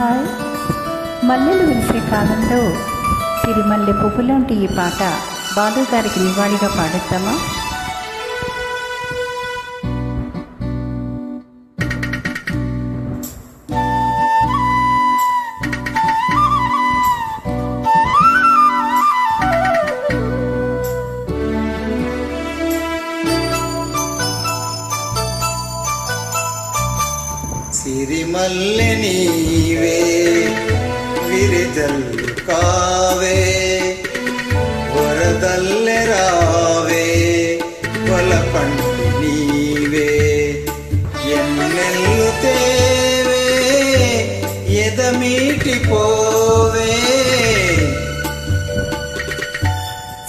Hi మల్లెలు విరిసే కాలంలో సిరిమల్లె పువ్వులాంటి ఈ పాట బాలు గారికి నివాళిగా పాడేద్దామా? సిరిమల్లె నీవే విరిజల్లు కావే వరదల్లె రావే కొలపండి నీవే ఎన్నెల్లు తేవే ఎదమీటి పోవే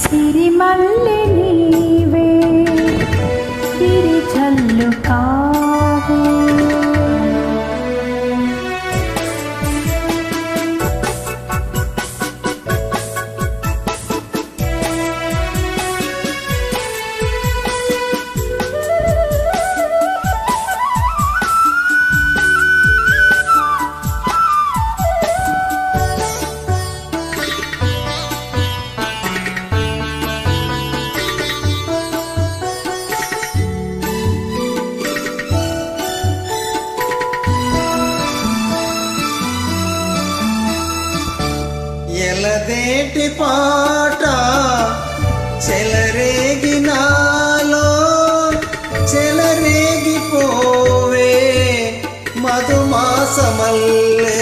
సిరిమల్లె నేటి పాట చెలరేగి చెలరేగినాలో చెలరేగిపోవే మధుమాసమల్లే.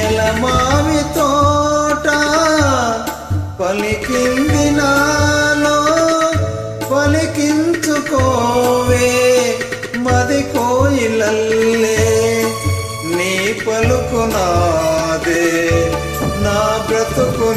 ఎలమావి తోట పలికింది నాలో పలికించుకోవే మది కోయిలల్లే. నీ పలుకు నా బ్రతుకు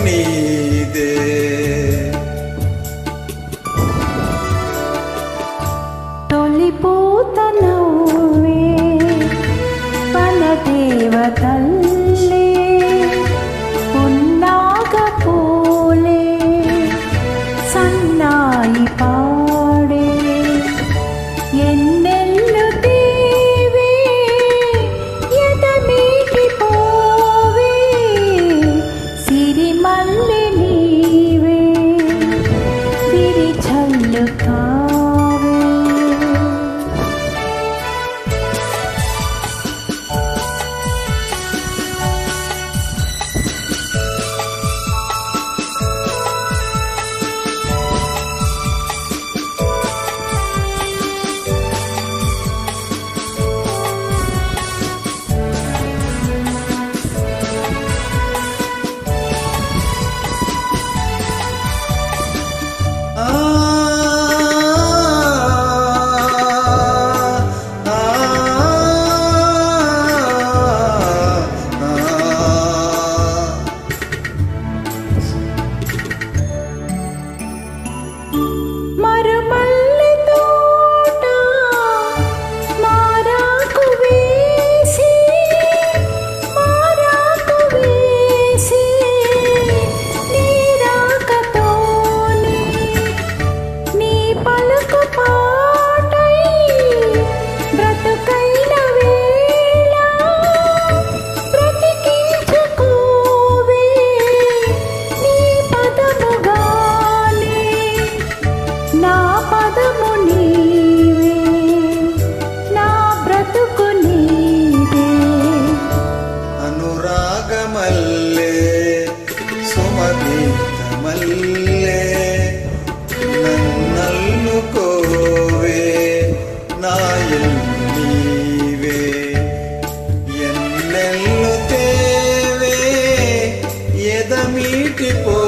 రాగమల్లే సుమగీతమల్లే నన్నల్లుకోవే నాయం నీవే ఎన్నెల్లు తేవే ఎదమీటిపో